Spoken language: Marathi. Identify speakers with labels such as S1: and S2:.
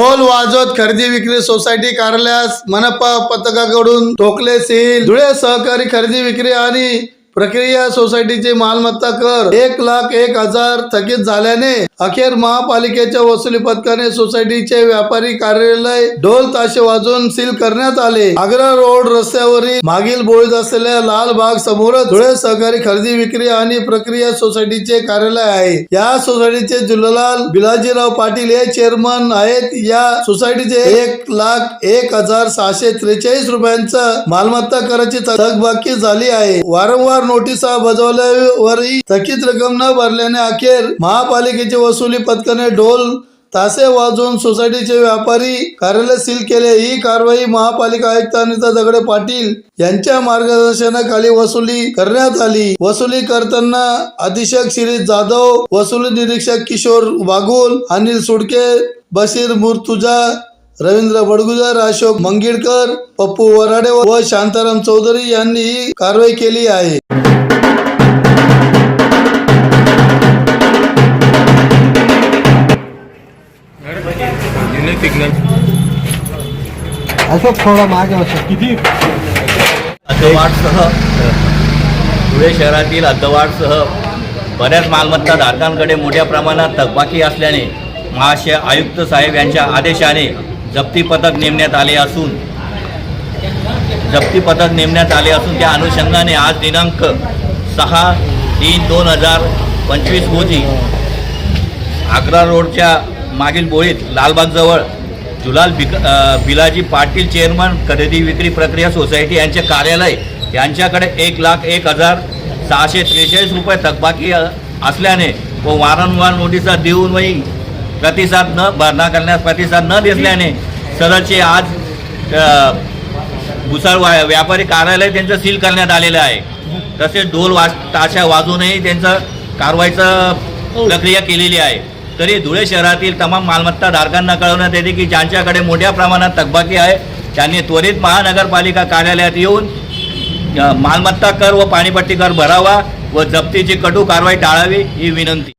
S1: ढोल वाजवत खरेदी विक्री सोसायटी कार्यालयास मनपा पथकाकडून टोकले सील. धुळे सहकारी खरेदी विक्री आणि प्रक्रिया सोसायटीचे मालमत्ता कर. एक लाख एक हजार थकीत झाल्याने अखेर महापालिकेच्या वसुली पथकाने सोसायटीचे व्यापारी कार्यालय ढोल ताशे वाजवून सील करण्यात आले. आग्रा रोड रस्त्यावरील मागील बोळीत असलेल्या लाल बाग समोरच धुळे सहकारी खरेदी विक्री आणि प्रक्रिया सोसायटीचे कार्यालय आहे. या सोसायटीचे जुलाल बिलाजीराव पाटील हे चेअरमन आहेत. या सोसायटीचे एक लाख एक हजार सहाशे त्रेचाळीस रुपयांचा मालमत्ता कराची थकबाकी झाली आहे. वारंवार नोटिसा बजावल्यावरही थकीत रक्कम न भरल्याने अखेर महापालिकेचे वसुली पथकाने ढोल तासे वाजवून सोसायटीचे व्यापारी कार्यालय सील केले. ही कारवाई महापालिका आयुक्त अनिता दगडे पाटील यांच्या मार्गदर्शनाखाली वसुली करण्यात आली. वसुली करताना अधीक्षक शिरीष जाधव वसुली निरीक्षक किशोर वाघोल अनिल सुडके बशीर मुर्तुजा रवींद्र बडगुजर अशोक मंगिडकर पप्पू वराडे व शांताराम चौधरी यांनी ही कारवाई केली आहे.
S2: अशोक थोडा मागे असं किती?
S3: हद्दवाढसह धुळे शहरातील हद्दवाढसह बऱ्याच मालमत्ता धारकांकडे मोठ्या प्रमाणात थकबाकी असल्याने महाशय आयुक्त साहेब यांच्या आदेशाने जप्ती पथक नेमण्यात आले असून जप्ती पथक नेमण्यात आले असून त्या अनुषंगाने आज दिनांक सहा तीन दोन हजार पंचवीस रोजी आग्रा रोडच्या मागील बोळीत लालबागजवळ जुलाल बिक बिलाजी पाटील चेअरमन खरेदी विक्री प्रक्रिया सोसायटी यांचे कार्यालय यांच्याकडे एक लाख एक हजार सहाशे त्रेचाळीस रुपये थकबाकी असल्याने व वारंवार नोटिसा देऊनही प्रतिसाद न भरणा करण्यास प्रतिसाद न दिसल्याने सदरचे आज भुसाळ वा व्यापारी कार्यालय त्यांचं सील करण्यात आलेलं आहे. तसेच ढोल वाज ताशा वाजूनही त्यांचं कारवाईचं प्रक्रिया केलेली आहे. तरी धुळे शहरातील तमाम मालमत्ता धारकांना कळवण्यात येते की ज्यांच्याकडे मोठ्या प्रमाणात थकबाकी आहे त्यांनी त्वरित महानगरपालिका कार्यालयात येऊन मालमत्ता कर व पाणीपट्टी कर भरावा व जप्तीची कटू कारवाई टाळावी ही विनंती.